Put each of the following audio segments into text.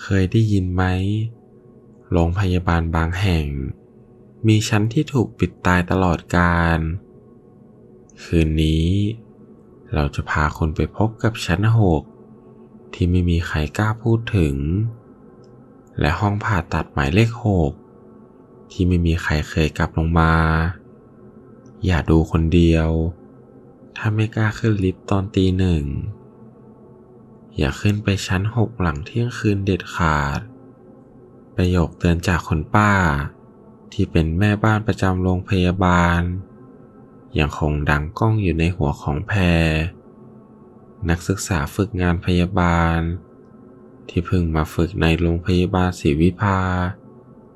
เคยได้ยินไหม โรงพยาบาลบางแห่ง มีชั้นที่ถูกปิดตายตลอดกาลคืนนี้ เราจะพาคนไปพบกับชั้นหกที่ไม่มีใครกล้าพูดถึง และห้องผ่าตัดหมายเลขหกที่ไม่มีใครเคยกลับลงมา อย่าดูคนเดียว ถ้าไม่กล้าขึ้นลิฟต์ตอนตีหนึ่ง อย่าขึ้นไปชั้นหกหลังเที่ยงคืนเด็ดขาด ประโยคเตือนจากคนป้า ที่เป็นแม่บ้านประจำโรงพยาบาล ยังคงดังก้องอยู่ในหัวของแพร นักศึกษาฝึกงานพยาบาล ที่เพิ่งมาฝึกในโรงพยาบาลศรีวิภา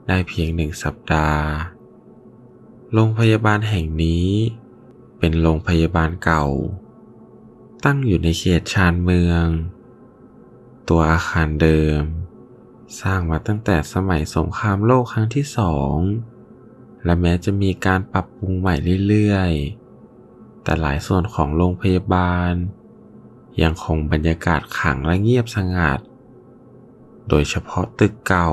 ได้เพียงหนึ่งสัปดาห์ โรงพยาบาลแห่งนี้ เป็นโรงพยาบาลเก่า ตั้งอยู่ในเขตชานเมือง ตัวอาคารเดิม สร้างมาตั้งแต่สมัยสงครามโลกครั้งที่สองและแม้จะมีการปรับปรุงใหม่เรื่อยๆ แต่หลายส่วนของโรงพยาบาล ยังคงบรรยากาศขังและเงียบสงัด โดยเฉพาะตึกเก่า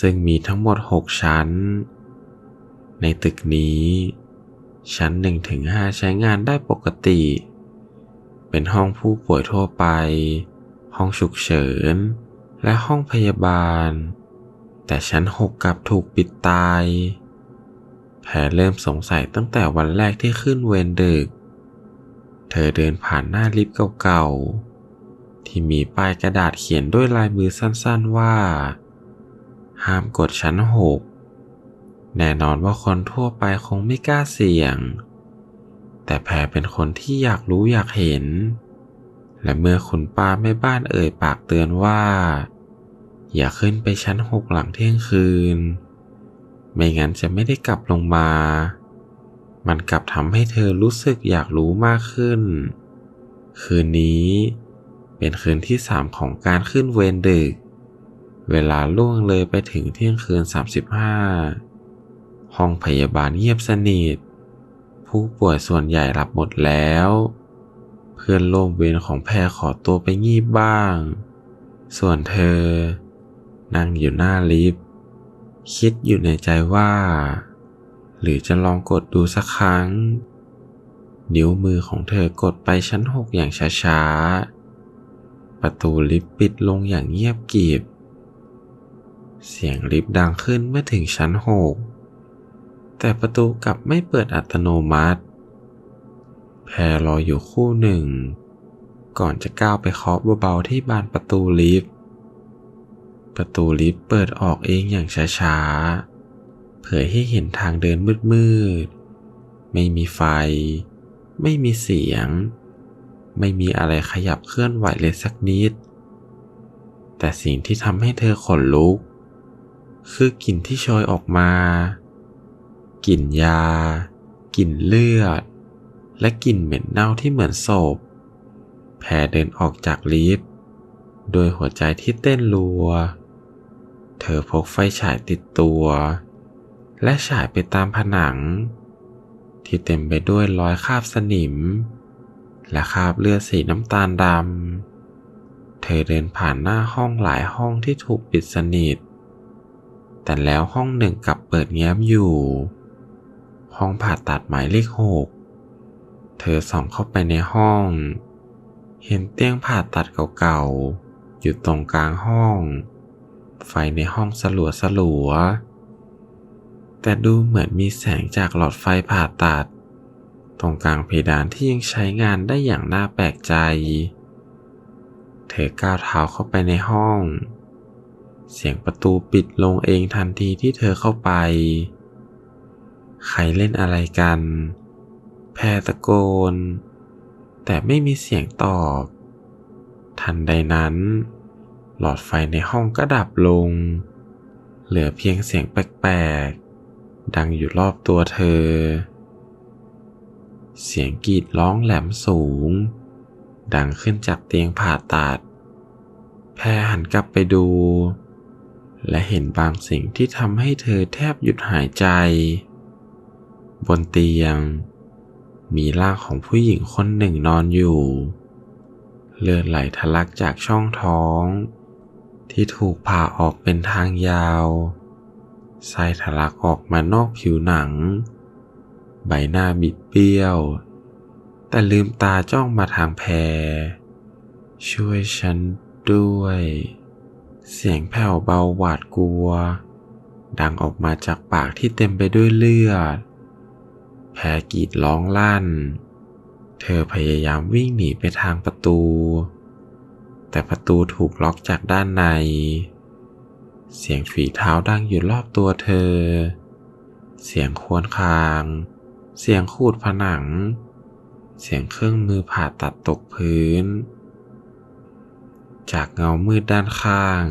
ซึ่งมีทั้งหมด 6 ชั้น ในตึกนี้ ชั้น1ถึง5ใช้งานได้ปกติ เป็นห้องผู้ป่วยทั่วไป ห้องฉุกเฉิน และห้องพยาบาล แต่ชั้น6กกลับถูกปิดตาย แพรเริ่มสงสัยตั้งแต่วันแรกที่ขึ้นเวรดึก เธอเดินผ่านหน้าลิฟต์เก่าๆ ที่มีป้ายกระดาษเขียนด้วยลายมือสั้นๆว่า ห้ามกดชั้น6แน่นอนว่าคนทั่วไปคงไม่กล้าเสี่ยง แต่แพรเป็นคนที่อยากรู้อยากเห็น และเมื่อคุณป้าแม่บ้านเอ่ยปากเตือนว่า อย่าขึ้นไปชั้นหกหลังเที่ยงคืน ไม่งั้นจะไม่ได้กลับลงมา มันกลับทำให้เธอรู้สึกอยากรู้มากขึ้น คืนนี้เป็นคืนที่สามของการขึ้นเวรดึก เวลาล่วงเลยไปถึงเที่ยงคืน 35 ห้องพยาบาลเงียบสนิท ผู้ป่วยส่วนใหญ่หลับหมดแล้ว เพื่อนร่วมเวรของแพรขอตัวไปงีบบ้าง ส่วนเธอ นั่งอยู่หน้าลิฟต์คิดอยู่ในใจว่า หรือจะลองกดดูสักครั้ง นิ้วมือของเธอกดไปชั้นหกอย่างช้าๆ ประตูลิฟต์ปิดลงอย่างเงียบกริบ เสียงลิฟต์ดังขึ้นเมื่อถึงชั้นหกแต่ประตูกลับไม่เปิดอัตโนมัติ แพรรออยู่คู่หนึ่ง ก่อนจะก้าวไปเคาะเบาๆที่บานประตูลิฟต์ ประตูลิฟต์เปิดออกเองอย่างช้าๆ เผยให้เห็นทางเดินมืดๆ ไม่มีไฟ ไม่มีเสียง ไม่มีอะไรขยับเคลื่อนไหวเลยสักนิด แต่สิ่งที่ทำให้เธอขนลุก คือกลิ่นที่โชยออกมา กลิ่นยา กลิ่นเลือด และกลิ่นเหม็นเน่าที่เหมือนศพ แพรเดินออกจากลิฟต์โดยหัวใจที่เต้นรัว เธอพกไฟฉายติดตัว และฉายไปตามผนัง ที่เต็มไปด้วยรอยคราบสนิม และคราบเลือดสีน้ำตาลดำ เธอเดินผ่านหน้าห้องหลายห้องที่ถูกปิดสนิท แต่แล้วห้องหนึ่งกลับเปิดแง้มอยู่ ห้องผ่าตัดหมายเลขหก เธอส่องเข้าไปในห้อง เห็นเตียงผ่าตัดเก่าๆ อยู่ตรงกลางห้อง ไฟในห้องสลัวสลัวแต่ดูเหมือนมีแสงจากหลอดไฟผ่าตัด ตรงกลางเพดานที่ยังใช้งานได้อย่างน่าแปลกใจ เธอก้าวเท้าเข้าไปในห้อง เสียงประตูปิดลงเองทันทีที่เธอเข้าไป ใครเล่นอะไรกัน พรตะโกน แต่ไม่มีเสียงตอบ ทันใดนั้น หลอดไฟในห้องก็ดับลง เหลือเพียงเสียงแปลกๆ ดังอยู่รอบตัวเธอ เสียงกรีดร้องแหลมสูง ดังขึ้นจากเตียงผ่าตัด แพรหันกลับไปดู และเห็นบางสิ่งที่ทำให้เธอแทบหยุดหายใจ บนเตียง มีร่างของผู้หญิงคนหนึ่งนอนอยู่ เลือดไหลทะลักจากช่องท้อง ที่ถูกผ่าออกเป็นทางยาวไส้ทะลักออกมานอกผิวหนัง ใบหน้าบิดเบี้ยว แต่ลืมตาจ้องมาทางแพร ช่วยฉันด้วย เสียงแผ่วเบาหวาดกลัว ดังออกมาจากปากที่เต็มไปด้วยเลือด แพรกรีดร้องลั่น เธอพยายามวิ่งหนีไปทางประตู แต่ประตูถูกล็อกจากด้านใน เสียงฝีเท้าดังอยู่รอบตัวเธอ เสียงควรคาง เสียงขูดผนัง เสียงเครื่องมือผ่าตัดตกพื้น จากเงามืดด้านข้าง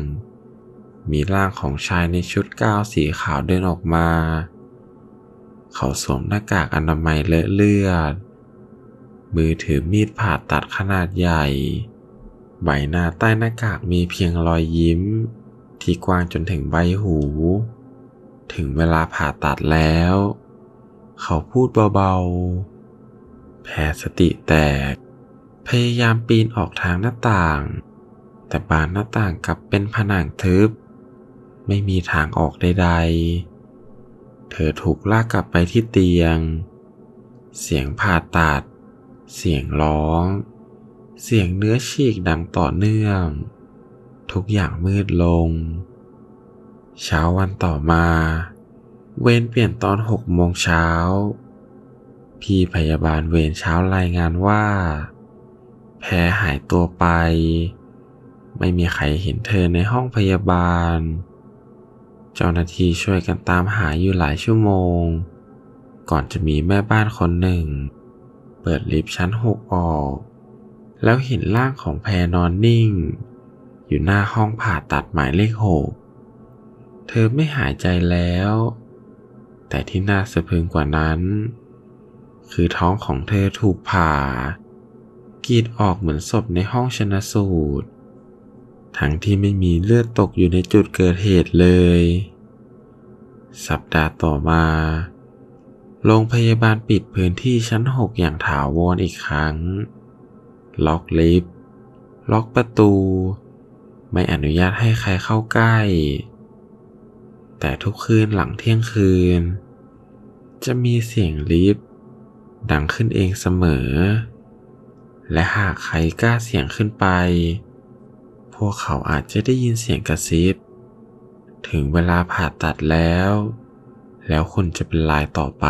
มีร่างของชายในชุดก้าวสีขาวเดินออกมา เขาสวมหน้ากากอนามัยเลอะเลือด มือถือมีดผ่าตัดขนาดใหญ่ ใบหน้าใต้หน้ากากมีเพียงรอยยิ้ม ที่กว้างจนถึงใบหู ถึงเวลาผ่าตัดแล้ว เขาพูดเบาๆ แพ้สติแตก พยายามปีนออกทางหน้าต่าง แต่บานหน้าต่างกลับเป็นผนังทึบ ไม่มีทางออกใดๆ เธอถูกลากกลับไปที่เตียง เสียงผ่าตัด เสียงร้อง เสียงเนื้อฉีกดังต่อเนื่อง ทุกอย่างมืดลง เช้าวันต่อมา เวรเปลี่ยนตอนหกโมงเช้า พี่พยาบาลเวรเช้ารายงานว่า แพรหายตัวไป ไม่มีใครเห็นเธอในห้องพยาบาล เจ้าหน้าที่ช่วยกันตามหาอยู่หลายชั่วโมง ก่อนจะมีแม่บ้านคนหนึ่ง เปิดลิฟต์ชั้นหกออก แล้วเห็นร่างของแพรนอนนิ่ง อยู่หน้าห้องผ่าตัดหมายเลขหกเธอไม่หายใจแล้ว แต่ที่น่าสะพรึงกว่านั้น คือท้องของเธอถูกผ่ากรีดออกเหมือนศพในห้องชนสูตร ทั้งที่ไม่มีเลือดตกอยู่ในจุดเกิดเหตุเลย สัปดาห์ต่อมา โรงพยาบาลปิดพื้นที่ชั้นหกอย่างถาวรอีกครั้ง ล็อกลิฟต์ ล็อกประตู ไม่อนุญาตให้ใครเข้าใกล้ แต่ทุกคืนหลังเที่ยงคืน จะมีเสียงลิฟต์ดังขึ้นเองเสมอ และหากใครกล้าเสียงขึ้นไป วกเขาอาจจะได้ยินเสียงกระซิบ ถึงเวลาผ่าตัดแล้ว แล้วคุณจะเป็นลายต่อไป